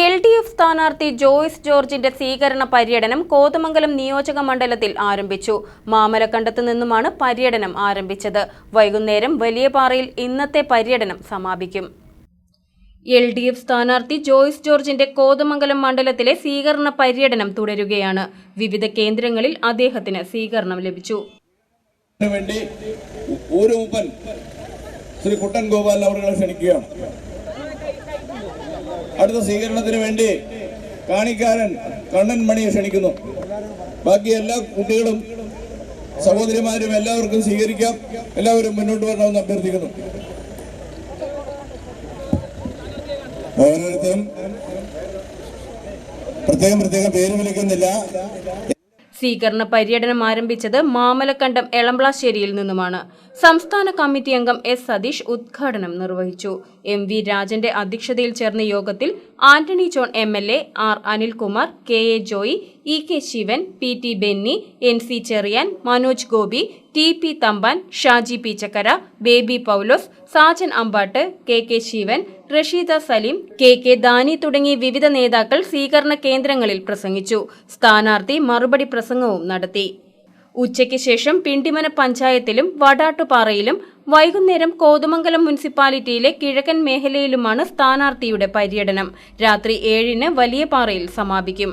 L D F സ്ഥാനാർത്ഥി ജോയ്സ് ജോർജിന്റെ സ്വീകരണ പര്യടനം കോതമംഗലം നിയോജക മണ്ഡലത്തിൽ ആരംഭിച്ചു. മാമലക്കണ്ടത്ത് നിന്നുമാണ് പര്യടനം ആരംഭിച്ചത്. വൈകുന്നേരം വലിയപാറയിൽ ഇന്നത്തെ പര്യടനം സമാപിക്കും. എൽ ഡി എഫ് സ്ഥാനാർത്ഥി ജോയ്സ് ജോർജിന്റെ കോതമംഗലം മണ്ഡലത്തിലെ സ്വീകരണ പര്യടനം തുടരുകയാണ്. വിവിധ കേന്ദ്രങ്ങളിൽ അദ്ദേഹത്തിന് സ്വീകരണം ലഭിച്ചു. വേണ്ടി ഊരുമുപ്പൻ ശ്രീ കുട്ടൻ ഗോപാൽ അവരെ ക്ഷണിക്കുകയാണ്. അടുത്ത സ്വീകരണത്തിന് വേണ്ടി കാണിക്കാരൻ കണ്ണൻ മണിയെ ക്ഷണിക്കുന്നു. ബാക്കി എല്ലാ കുട്ടികളും സഹോദരിമാരും എല്ലാവർക്കും സ്വീകരിക്കാം. എല്ലാവരും മുന്നോട്ട് വരണമെന്ന് അഭ്യർത്ഥിക്കുന്നു. ഓരോരുത്തരും പ്രത്യേകം പ്രത്യേകം പേര് വിളിക്കുന്നില്ല. സ്വീകരണ പര്യടനം ആരംഭിച്ചത് മാമലക്കണ്ടം എളംബ്ലാശ്ശേരിയിൽ നിന്നുമാണ്. സംസ്ഥാന കമ്മിറ്റി അംഗം എസ് സതീഷ് ഉദ്ഘാടനം നിർവഹിച്ചു. എം വി രാജന്റെ അധ്യക്ഷതയിൽ ചേർന്ന യോഗത്തിൽ Antony John M L A R Anilkumar K A Joy E K Sivan P T Benny N C Cherian Manoj Gopi T P Thampan Shaji Peechakkara Baby Paulose Sajan Ambattu K K Sivan Rasheeda Saleem K K Dani തുടങ്ങി വിവിധ നേതാക്കൾ സ്വീകരണ കേന്ദ്രങ്ങളിൽ പ്രസംഗിച്ചു. സ്ഥാനാർത്ഥി മറുപടി പ്രസംഗവും നടത്തി. ഉച്ചയ്ക്ക് ശേഷം പിണ്ടിമന പഞ്ചായത്തിലും വടാട്ടുപാറയിലും വൈകുന്നേരം കോതമംഗലം മുനിസിപ്പാലിറ്റിയിലെ കിഴക്കൻ മേഖലയിലുമാണ് സ്ഥാനാർത്ഥിയുടെ പര്യടനം. രാത്രി ഏഴിന് വലിയപാറയിൽ സമാപിക്കും.